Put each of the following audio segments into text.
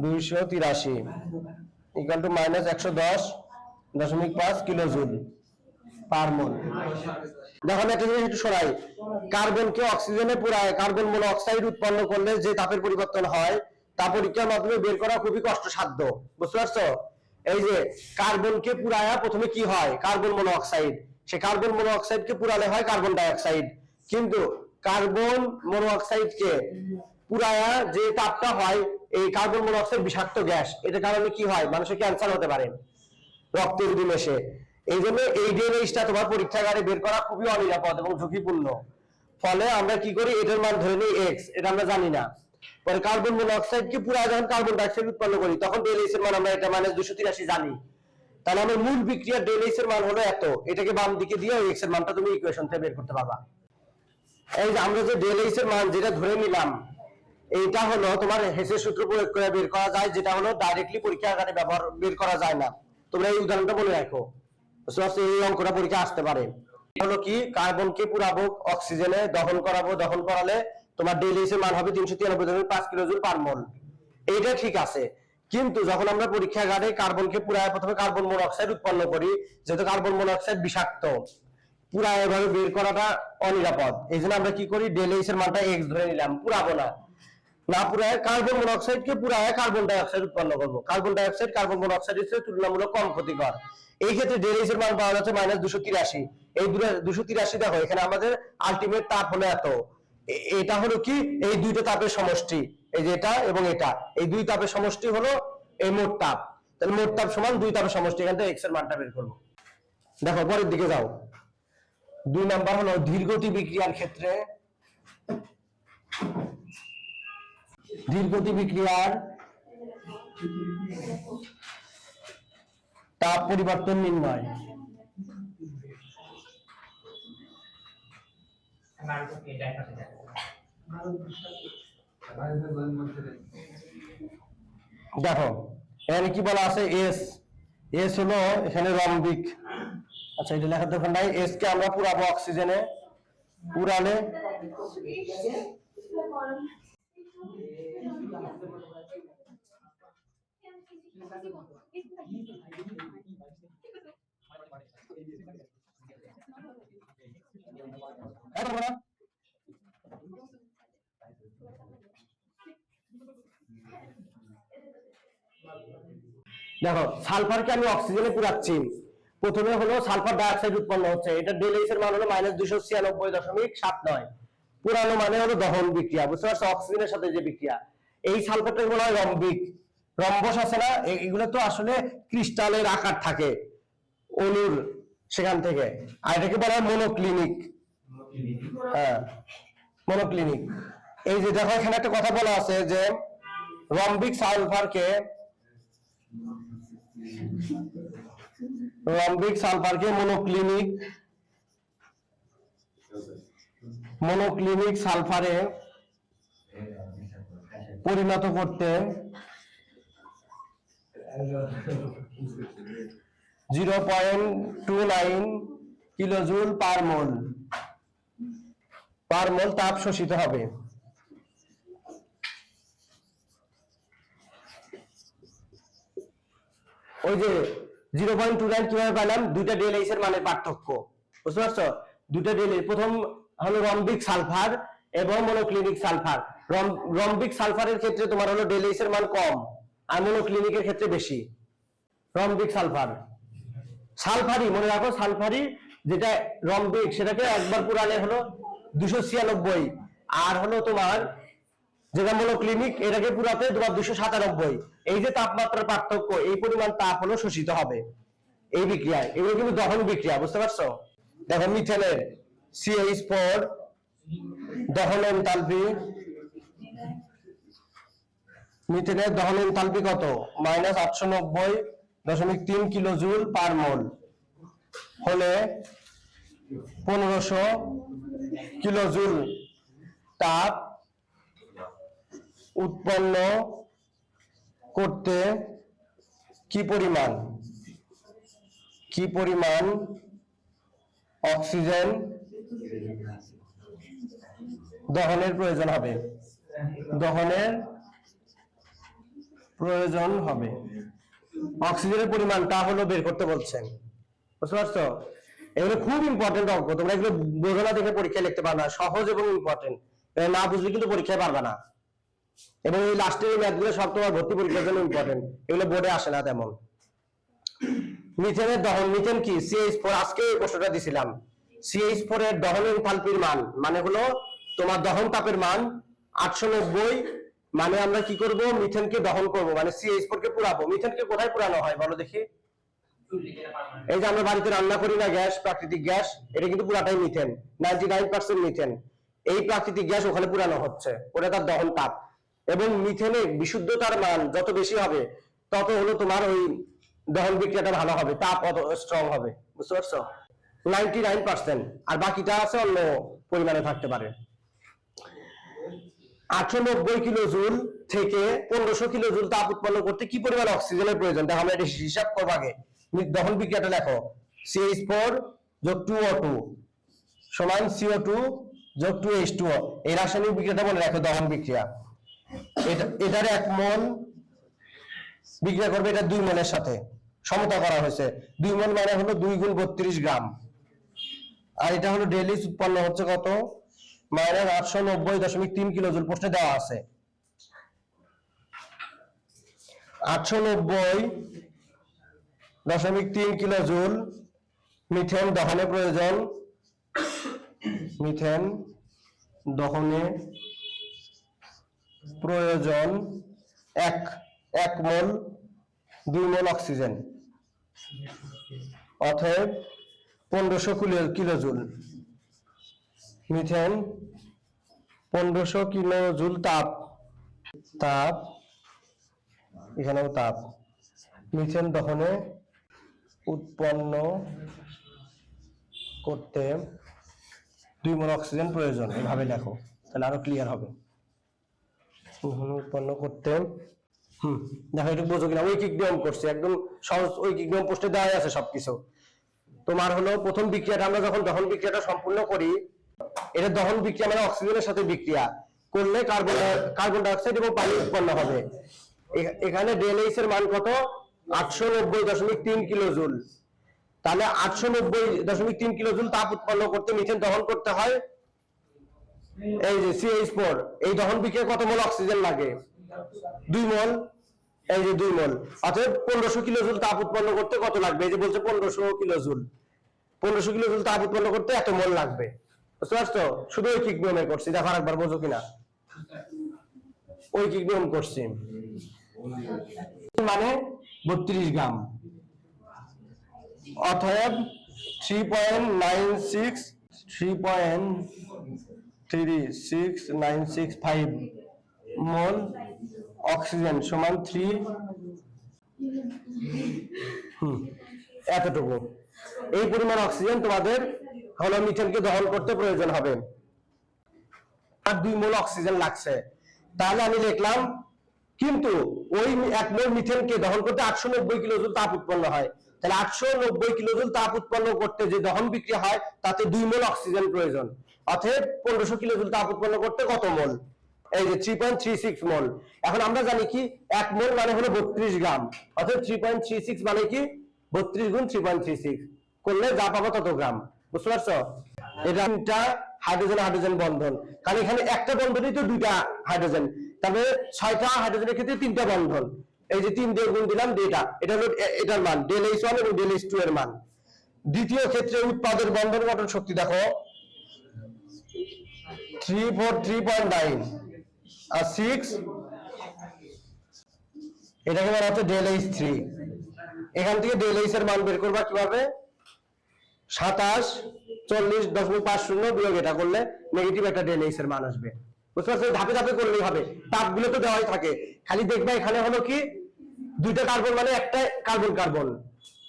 দুইশো তিরাশি। Equal to minus একশো দশ, দশমিক পাঁচ কিলো জুল পার মোল দেখো আমি একটা জিনিস একটু সরাই কার্বনকে অক্সিজেনে পুরায়, কার্বন মনোক্সাইড উৎপন্ন করলে যে তাপের পরিবর্তন হয়, তা পরীক্ষার মাধ্যমে বের করা খুবই কষ্টসাধ্য। বুঝতে পারছ? এই যে কার্বনকে পুরায়া প্রথমে কি হয়? Carbon monoxide. সে কার্বন মনোক্সাইডকে পুরালে হয় কার্বন ডাইঅক্সাইড। কিন্তু কার্বন মনোক্সাইডকে পুরায়া যে তাপটা হয়, এই কার্বন মনোক্সাইড বিষাক্ত গ্যাস, এটার কারণে কি হয়? মানুষের ক্যান্সার হতে পারে, রক্তের বিমেষে এই জন্য এই ডিএনএসটা তোমার পরীক্ষাগারে বের করা খুবই অনিরাপদ এবং ঝুঁকিপূর্ণ। ফলে আমরা কি করি? এটার মান ধরে নিই এক্স এটা আমরা জানি না। পরে কার্বন মনোক্সাইড কে? পুরো যখন কার্বন ডাইঅক্সাইড উৎপন্ন করি, তখন ডেলিস এর মান আমরা এটা মাইনাস দুশো তিরাশি জানি। তাহলে আমার মূল বিক্রিয়ার ডেলিস এর মান হলো এত। এটাকে বাম দিকে দিয়ে এক্সের মানটা তুমি ইকুয়েশন থেকে বের করতে পারবা। এই যে আমরা যে ডেলিস এর মান যেটা ধরে নিলাম এইটা হলো তোমার হেসের সূত্র প্রয়োগ করে বের করা যায়, যেটা হলো ডাইরেক্টলি পরীক্ষাগারে ব্যবহার বের করা যায় না। তোমরা এই উদাহরণটা বলে রাখো। এই অঙ্কটা পরীক্ষা আসতে পারে। হলো কি? কার্বনকে পুরাবো অক্সিজেনে দহন করাবো, দহন করালে তোমার ডেইলি এর মান হবে তিনশো তিরানব্বই দশমিক পাঁচ কিলো জুল পার মোল এইটা ঠিক আছে। কিন্তু যখন আমরা পরীক্ষাগারে কার্বনকে পুরায় প্রথমে কার্বন মনোক্সাইড উৎপন্ন করি, যেহেতু কার্বন মনোক্সাইড বিষাক্ত পুরা এভাবে বের করাটা অনিরাপদ। এই জন্য আমরা কি করি? ডেলিস এর মানটা এক্স ধরে নিলাম, পুরাবো না। না পুরায় কার্বন মনোক্সাইড কে পুরায় কার্বন ডাইঅক্সাইড উৎপন্ন করব। কার্বন ডাইঅক্সাইড কার্বন মনোক্সাইড হিসেবে তুলনামূলক কম ক্ষতিকর। এই ক্ষেত্রে ডেলিস এর মান পাওয়া যাচ্ছে মাইনাস দুশো তিরাশি। এই দুশো তিরাশি দেখো, এখানে আমাদের আলটিমেট তাপ হলো এত। এটা হলো কি? এই দুইটা তাপের সমষ্টি। এই যে এটা এবং এটা। এই দুই তাপের সমষ্টি হলো এই মোট তাপ। তাহলে মোট তাপ সমান দুই তাপের সমষ্টি। এখান থেকে এক্সের মানটা বের করব। দেখো, পরের দিকে যাও। দুই নাম্বার হলো ধীরগতি বিক্রিয়ার ক্ষেত্রে ধীরগতি বিক্রিয়ার তাপ পরিবর্তন নির্ণয়। দেখো, এখানে কি বলা আছে? এস এস হলো এখানে রম্বিক আচ্ছা এটা লেখার দরকার নাই। এস কে আমরা পুরাবো অক্সিজেনে। পুরালে। দেখো, সালফারকে আমি অক্সিজেনে পুরাচ্ছি। প্রথমে হলো সালফার ডাইঅক্সাইড উৎপন্ন হচ্ছে। এটা ডেলিস এর মান হলো মাইনাস দুশো ছিয়ানব্বই দশমিক সাত নয়। পুরানো মানে হলো দহন বিক্রিয়া, বুঝতে পারছ? অক্সিজেনের সাথে যে বিক্রিয়া। এই সালফারটা বলা হয় রম্বিক। রম্বস আছে না? এগুলো তো আসলে ক্রিস্টালের আকার থাকে অনুর সেখান থেকে। আর এটাকে বলা হয় মনোক্লিনিক হ্যাঁ মনোক্লিনিক এই যে দেখো, এখানে একটা কথা বলা আছে যে রম্বিক সালফারকে রম্বিক সালফারকে মনোক্লিনিক মনোক্লিনিক সালফারে পরিণত করতে zero point two nine kilojoule per mole per mole তাপ শোষিত হবে। ওই যে জিরো পয়েন্ট টু নাইন কীভাবে পেলাম? দুইটা ডেলাইস এর মানের পার্থক্য। বুঝতে পারছ? দুইটা ডেলাই প্রথম হলো রম্বিক সালফার এবং মনোক্লিনিক সালফার রম্বিক সালফারের ক্ষেত্রে তোমার হলো ডেলাইস এর মান কম আর মনোক্লিনিকের ক্ষেত্রে বেশি। রম্বিক সালফার সালফারি মনে রাখো সালফারি যেটা রম্বিক সেটাকে একবার পুরালে হলো দুশো ছিয়ানব্বই আর হলো তোমার যেটা হলো ক্লিনিক এটাকে পুরাতে তোমার দুশো সাতানব্বই। এই যে তাপমাত্রার পার্থক্য, এই পরিমাণ তাপ হলো শোষিত হবে। এই বিক্রিয়ায়, এগুলো কিন্তু দহন বিক্রিয়া, বুঝতে পারছ? দেখো মিথেনের সিএইচ ফোর দহন এনথালপি মিথেনের দহন এনথালপি কত? মাইনাস আটশো নব্বই দশমিক তিন কিলো জুল পার মোল হলে পনেরোশো কিলো জুল তাপ উৎপন্ন করতে কি পরিমাণ? কি পরিমাণ? অক্সিজেন দহনের প্রয়োজন হবে। দহনের প্রয়োজন হবে। অক্সিজেনের পরিমাণটা হলো বের করতে বলছেন। বুঝতে পারছ? এগুলো খুব ইম্পর্টেন্ট অঙ্ক। তোমরা এগুলো বোঝো না দেখে পরীক্ষায় লিখতে পারবে না। সহজ এবং ইম্পর্টেন্ট না বুঝলে কিন্তু পরীক্ষায় পারবে না। এবং এই লাস্টের এই ম্যাথগুলো সব তোমার ভর্তি পরীক্ষার জন্য ইম্পর্টেন্ট এগুলো বোর্ডে আসে না তেমন। মিথেনের দহন, মিথেন কি? সিএইচ ফোর আজকে এই প্রশ্নটা দিছিলাম। এর দহন এনথালপির মান মানে হলো তোমার দহন তাপের মান আটশো নব্বই মানে আমরা কি করব? দহন করব মানে কোথায় হয় বলো দেখি? এই যে আমরা বাড়িতে রান্না করি না গ্যাস, প্রাকৃতিক গ্যাস, এটা কিন্তু পুরাটাই methane ninety nine percent methane. এই প্রাকৃতিক গ্যাস ওখানে পুরানো হচ্ছে, ওটা তার দহন তাপ। এবং মিথেনের বিশুদ্ধতার মান যত বেশি হবে, তত হলো তোমার ওই দহন বিক্রিয়াটা ভালো হবে, তাপ অত স্ট্রং হবে। বুঝতে পারছ? নাইনটি নাইন পার্সেন্ট আর বাকিটা আছে অন্য পরিমাণে থাকতে পারে। নব্বই কিলো জুল থেকে পনেরোশো কিলো জুল তাপ উৎপন্ন করতে কি পরিমাণ অক্সিজেনের প্রয়োজন? দেখো আমরা এটা হিসাব করব আগে। দহন বিক্রিয়াটা সিএইচ ফোর যোগ টু ও টু সমান সিও টু যোগ টু এইচ টু এই রাসায়নিক বিক্রিয়াটা মনে রাখো, দহন বিক্রিয়া। এটা এটার এক মন বিক্রিয়া করবে এটা দুই মনের সাথে। সমতা করা হয়েছে। দুই মন মানে হলো দুই গুণ বত্রিশ গ্রাম। আর এটা হলো ডেলি উৎপন্ন হচ্ছে কত? মাইনাস আটশো নব্বই দশমিক তিন কিলো জুল প্রশ্নে দেওয়া আছে। আটশো নব্বই দশমিক তিন কিলো জুল মিথেন দহনে প্রয়োজন। মিথেন দহনে প্রয়োজন এক এক মোল, দুই মোল অক্সিজেন। অতএব পনেরোশো কিলো কিলো জুল মিথেন, পনেরোশো কিলো জুল তাপ। তাপ, এখানেও তাপ। মিথেন দহনে উৎপন্ন করতে দুই মোল অক্সিজেন প্রয়োজন, এভাবে লেখো, তাহলে আরও ক্লিয়ার হবে। উৎপন্ন করতে, হুম, দেখো এটা বোঝো কিনা, ঐকিক নিয়ম করছে, একদম সহজ ঐকিক নিয়ম পোস্টে দেওয়া আছে সবকিছু। তোমার হলো প্রথম বিক্রিয়াটা আমরা যখন দহন বিক্রিয়াটা সম্পূর্ণ করি, এটা দহন বিক্রিয়া মানে অক্সিজেনের সাথে বিক্রিয়া। করলে কার্বন কার্বন ডাইঅক্সাইড এবং পানি উৎপন্ন হবে। এখানে ডেলএইচ এর মান কত? আটশো নব্বই দশমিক তিন কিলো জুল তাহলে আটশো নব্বই দশমিক তিন কিলো জুল তাপ উৎপন্ন করতে মিথেন দহন করতে হয়। এই যে সিএইচ ফোর, এই দহন বিক্রিয়া কত মোল অক্সিজেন লাগে? দুই মোল। এই যে দুই মোল অতএব পনেরোশো কিলো জুল তাপ উৎপন্ন করতে কত লাগবে? এই যে বলছে পনেরোশো কিলো জুল। পনেরোশো কিলো তাপ উৎপন্ন করতে এত মোল লাগবে। বুঝতে পারছ? শুধু ঐকিক নিয়মে করছি। দেখো একবার বোঝো কিনা? ঐকিক নিয়ম করছি। মানে বত্রিশ গ্রাম। অতএব three point nine six three point three six nine six five mole oxygen সমান থ্রি এতটুকু। এই পরিমাণ অক্সিজেন তোমাদের হলো মিথেনকে দহন করতে প্রয়োজন হবে। আর দুই মোল অক্সিজেন লাগছে। তাহলে আমি লিখলাম, কিন্তু ওই এক মোল মিথেনকে দহন করতে আটশো নব্বই কিলো জুল তাপ উৎপন্ন হয়। তাহলে আটশো নব্বই কিলো জুল তাপ উৎপন্ন করতে যে দহন বিক্রিয়া হয়, তাতে দুই মোল অক্সিজেন প্রয়োজন। অতএব পনেরোশো কিলো জুল তাপ উৎপন্ন করতে কত মোল? এই যে three point three six mole এখন আমরা জানি কি, এক মোল মানে হলো বত্রিশ গ্রাম। অর্থাৎ থ্রি পয়েন্ট থ্রি সিক্স মানে কি? বত্রিশ গুণ থ্রি পয়েন্ট থ্রি সিক্স করলে যা পাবো তত গ্রাম। বুঝতে পারছ? এটা তিনটা হাইড্রোজেন হাইড্রোজেন বন্ধন। কারণ এখানে একটা বন্ধনই তো দুইটা হাইড্রোজেন তবে ছয়টা হাইড্রোজেনের ক্ষেত্রে তিনটা বন্ধন। এই যে তিন দিয়ে গুণ দিলাম দুইটা। এটা হলো এটার মান ডেল এইচ ওয়ান এবং ডেল এইচ টু এর মান। দ্বিতীয় ক্ষেত্রে উৎপাদন বন্ধন গঠন শক্তি দেখো। Three four three point nine আর সিক্স এটাকে বলা হচ্ছে ডেল এইচ থ্রি এখান থেকে ডেল এইচ এর মান বের করবা কীভাবে? সাতাশ, চল্লিশ, দশমিক পাঁচ শূন্য বিয়োগ এটা করলে নেগেটিভ একটা ডেল এইচ এর মান আসবে। বুঝতে পারছ ধাপে ধাপে করলেই হবে। তাপগুলো তো দেওয়াই থাকে। খালি দেখবে এখানে হলো কি? দুইটা কার্বন মানে একটা কার্বন কার্বন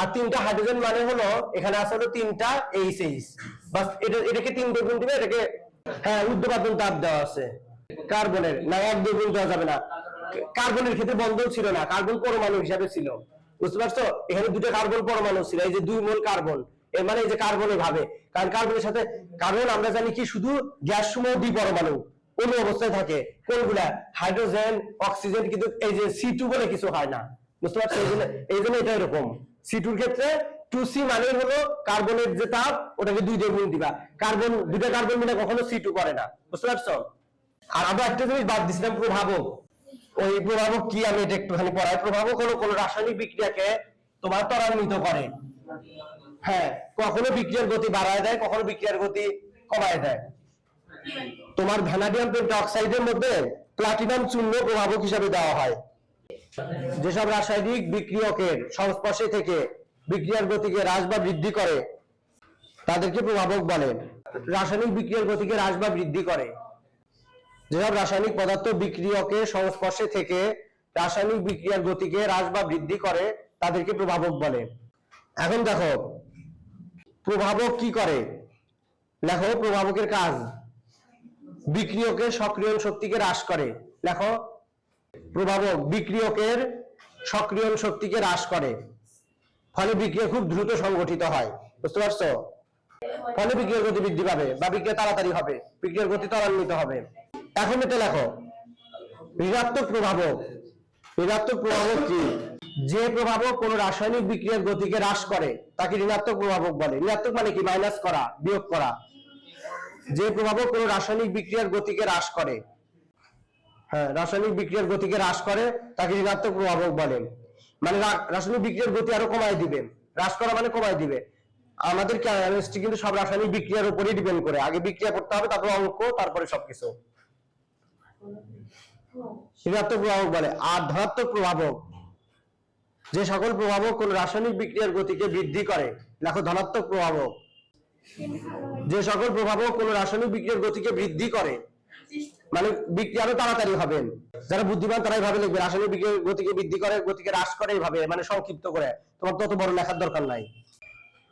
আর তিনটা হাইড্রোজেন মানে হলো এখানে আছে হলো তিনটা এইচ এইচ বাস এটা এটাকে তিন গুণ দিবে, এটাকে হ্যাঁ উদ্যোপাতন তাপ দেওয়া আছে। কার্বনের না, এক দিয়ে গুণ দেওয়া যাবে না। কার্বনের ক্ষেত্রে বন্ধন ছিল না কার্বন পরমাণু হিসাবে ছিল। বুঝতে পারছ? এখানে দুটো কার্বন পরমাণু ছিল, এই যে দুই মোল কার্বন এর মানে এই যে কার্বনের ভাবে। কারণ কার্বনের সাথে কার্বন আমরা জানি কি, শুধু গ্যাস সমূহ দ্বি পরমাণু অণু অবস্থায় থাকে। কোনগুলা? হাইড্রোজেন, অক্সিজেন, কিন্তু এই যে সি টু বলে কিছু হয় না। বুঝতে পারছ? এই জন্য এই জন্য এটা এরকম। সি টুর ক্ষেত্রে টু সি মানে হলো কার্বনের যে তাপ, ওটাকে দুই দিয়ে গুণ দিবা। কার্বন দুইটা কার্বন মিলে কখনো সি টু করে না। বুঝতে পারছ? আর আমরা একটা জিনিস বাদ দিছিলাম প্রভাবক। ওই প্রভাবক কি? আমি এটা একটুখানি পড়াই। প্রভাবক হলো কোন রাসায়নিক বিক্রিয়াকে তোমার ত্বরান্বিত করে। হ্যাঁ কখনো বিক্রিয়ার গতি বাড়ায় দেয়, কখনো বিক্রিয়ার গতি কমায় দেয়। তোমার ভ্যানাডিয়াম পেন্টঅক্সাইডের মধ্যে প্লাটিনাম চূর্ণ প্রভাবক হিসাবে দেওয়া হয়। যেসব রাসায়নিক বিক্রিয়কের সংস্পর্শে থেকে বিক্রিয়ার গতিকে হ্রাস বা বৃদ্ধি করে, তাদেরকে প্রভাবক বলে। রাসায়নিক বিক্রিয়ার গতিকে হ্রাস বা বৃদ্ধি করে। যেসব রাসায়নিক পদার্থ বিক্রিয়কের সংস্পর্শে থেকে রাসায়নিক বিক্রিয়ার গতিকে হ্রাস বা বৃদ্ধি করে, তাদেরকে প্রভাবক বলে। এখন দেখো, প্রভাবক কি করে? লেখো প্রভাবকের কাজ। বিক্রিয়কের সক্রিয়ণ শক্তিকে হ্রাস করে। লেখো প্রভাবক বিক্রিয়কের সক্রিয়ণ শক্তিকে হ্রাস করে। ফলে বিক্রিয়া খুব দ্রুত সংগঠিত হয়। বুঝতে পারছ? ফলে বিক্রিয়ার গতি বৃদ্ধি পাবে বা বিক্রিয়া তাড়াতাড়ি হবে। বিক্রিয়ার গতি ত্বরান্বিত হবে। এখন এটা লেখো। ঋণাত্মক প্রভাবক। ঋণাত্মক প্রভাবক কি? যে প্রভাবক কোন রাসায়নিক বিক্রিয়ার গতিকে হ্রাস করে, তাকে ঋণাত্মক প্রভাবক বলে। ঋণাত্মক মানে কি? মাইনাস করা, বিয়োগ করা। যে প্রভাবক কোন রাসায়নিক বিক্রিয়ার গতিকে হ্রাস করে হ্যাঁ রাসায়নিক বিক্রিয়ার গতিকে হ্রাস করে, তাকে ঋণাত্মক প্রভাবক বলে। মানে রাসায়নিক বিক্রিয়ার গতি আরও কমায় দিবে। হ্রাস করা মানে কমায় দিবে। আমাদের কিন্তু সব রাসায়নিক বিক্রিয়ার উপরেই ডিপেন্ড করে। আগে বিক্রিয়া করতে হবে, তারপর অঙ্ক, তারপরে সবকিছু। ঋণাত্মক প্রভাবক বলে। আর ধনাত্মক প্রভাবক, যে সকল প্রভাবক কোন রাসায়নিক বিক্রিয়ার গতিকে বৃদ্ধি করে। লেখো ধনাত্মক প্রভাবক, যে সকল প্রভাবক কোন রাসায়নিক বিক্রিয়ার গতিকে বৃদ্ধি করে। মানে বিক্রিয়া আরও তাড়াতাড়ি হবে। যারা বুদ্ধিমান তারাই ভাবে লিখবে, রাসায়নিক বিক্রিয়ার গতিকে বৃদ্ধি করে, গতিকে হ্রাস করে এইভাবে মানে সংক্ষিপ্ত করে। তোমার তত বড় লেখার দরকার নাই।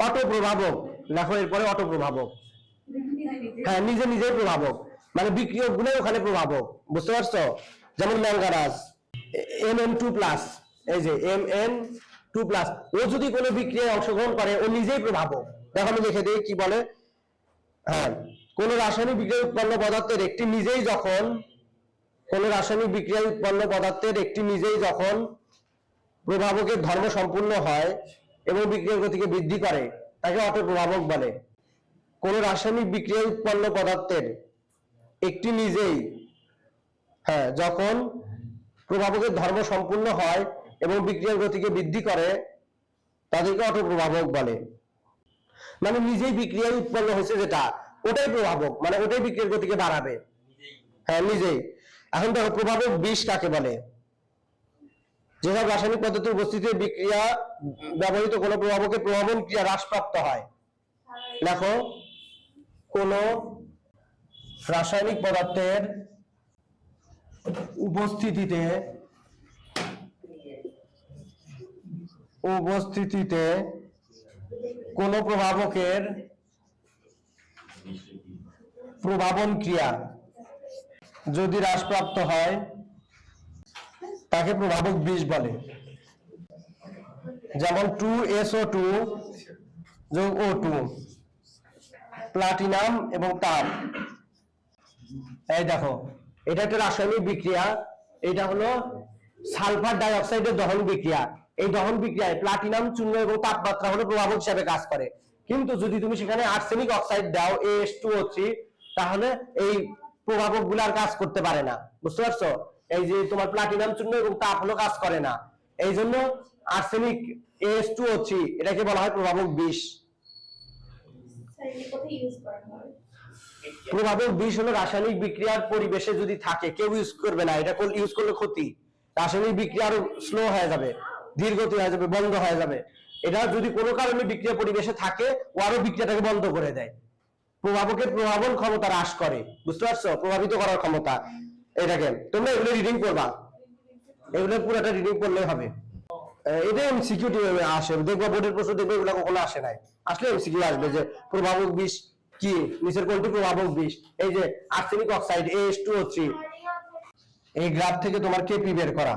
অটো প্রভাবক লেখো এরপরে অটো প্রভাবক হ্যাঁ নিজে নিজেই প্রভাবক। মানে বিক্রিয়কগুলো ওখানে প্রভাবক বুঝতে পারছ? যেমন manganous M N two plus, এই যে এম এন টু প্লাস, ও যদি কোনো বিক্রিয়ায় অংশগ্রহণ করে, ও নিজেই প্রভাবক দেখো আমি লিখে দিই, কি বলে? হ্যাঁ কোন রাসায়নিক বিক্রিয়া উৎপন্ন পদার্থের একটি নিজেই যখন, কোন রাসায়নিক বিক্রিয়া উৎপন্ন পদার্থের একটি নিজেই যখন প্রভাবকের ধর্ম সম্পূর্ণ হয় এবং বিক্রিয়ার গতিকে বৃদ্ধি করে, তাকে অটো প্রভাবক বলে। কোন রাসায়নিক বিক্রিয়া উৎপন্ন পদার্থের একটি নিজেই হ্যাঁ যখন প্রভাবকের ধর্ম সম্পূর্ণ হয় এবং বিক্রিয়ার গতিকে বৃদ্ধি করে, তাদেরকে অটো প্রভাবক বলে। মানে নিজেই বিক্রিয়ায় উৎপন্ন হয়েছে যেটা, ওটাই প্রভাবক মানে ওটাই বিক্রিয়ার গতিকে বাড়াবে। হ্যাঁ নিজেই। এখন দেখো, প্রভাবক বিষ কাকে বলে? যেসব রাসায়নিক পদ্ধতির উপস্থিতিতে বিক্রিয়া ব্যবহৃত কোনো প্রভাবকের প্রভাবন ক্রিয়া হ্রাসপ্রাপ্ত হয়। দেখো, কোন রাসায়নিক পদার্থের উপস্থিতিতে উপস্থিতিতে কোন প্রভাবকের প্রভাবন ক্রিয়া যদি হ্রাসপ্রাপ্ত হয়, তাকে প্রভাবক বিষ বলে। যেমন টু এসও টু যোগ ও টু প্লাটিনাম এবং তাপ। এই দেখো, এটা একটা রাসায়নিক বিক্রিয়া, এটা হলো সালফার ডাই অক্সাইডের দহন বিক্রিয়া। এই দহন বিক্রিয়ায় প্লাটিনাম, চূর্ণ এবং তাপমাত্রা হলো প্রভাবক হিসাবে কাজ করে। কিন্তু যদি তুমি সেখানে আর্সেনিক অক্সাইড দাও এস টু ও থ্রি তাহলে এই প্রভাবকগুলার কাজ করতে পারে না। বুঝতে পারছ? এই যে তোমার প্লাটিনাম, চূর্ণ এবং তাপ হলো কাজ করে না। এই জন্য arsenic S two O three এটাকে বলা হয় প্রভাবক বিষ। ইউজ করা হয়? প্রভাবক বিষ হলো রাসায়নিক বিক্রিয়ার পরিবেশে যদি থাকে, কেউ ইউজ করবে না। এটা ইউজ করলে ক্ষতি। রাসায়নিক বিক্রিয়া আরও স্লো হয়ে যাবে ধীর হয়ে যাবে, বন্ধ হয়ে যাবে। এটা যদি কোনো কারণে বিক্রিয়া পরিবেশে থাকে, ও আরও বিক্রিয়াটাকে বন্ধ করে দেয়। প্রভাবকের প্রভাবন ক্ষমতা হ্রাস করে। বুঝতে পারছ? প্রভাবিত করার ক্ষমতা। এটাকে তোমরা এগুলো রিডিং করবা। এগুলো পুরোটা রিডিং করলে হবে। এটা এমসিকিউ আসে। দেখবা বোর্ডের প্রশ্ন দেখবে, এগুলো কখনো আসে নাই। আসলে এমসিকিউ আসবে যে প্রভাবক বিষ কি? নিচের কোনটি প্রভাবক বিষ। এই যে arsenic oxide S two three এই গ্রাফ থেকে তোমার কেপি বের করা।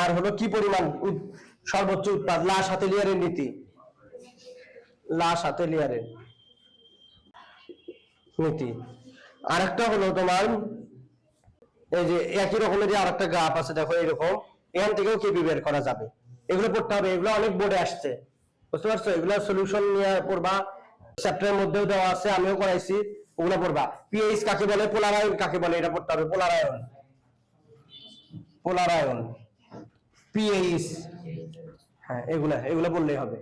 আর হলো কি পরিমাণ সর্বোচ্চ উৎপাদ? লাশ হাতে লিয়ারের নীতি। লাশ হাতে লিয়ারের নীতি। আরেকটা হলো তোমার, এই যে একই রকমের যে আরেকটা গ্রাফ আছে, দেখো এরকম এখান থেকেও কেবি বের করা যাবে। এগুলো পড়তে হবে। এগুলো অনেক বোর্ডে আসছে। বুঝতে পারছ? এগুলো সলিউশন নিয়ে পড়বা। চ্যাপ্টারের মধ্যেও দেওয়া আছে, আমিও করাইছি। ওগুলো পড়বা। পিএইচ কাকে বলে? পোলারায়ন কাকে বলে? এটা পড়তে হবে। পোলারায়ন পোলারায়ন পিএইচ হ্যাঁ এগুলা, এগুলো বললেই হবে।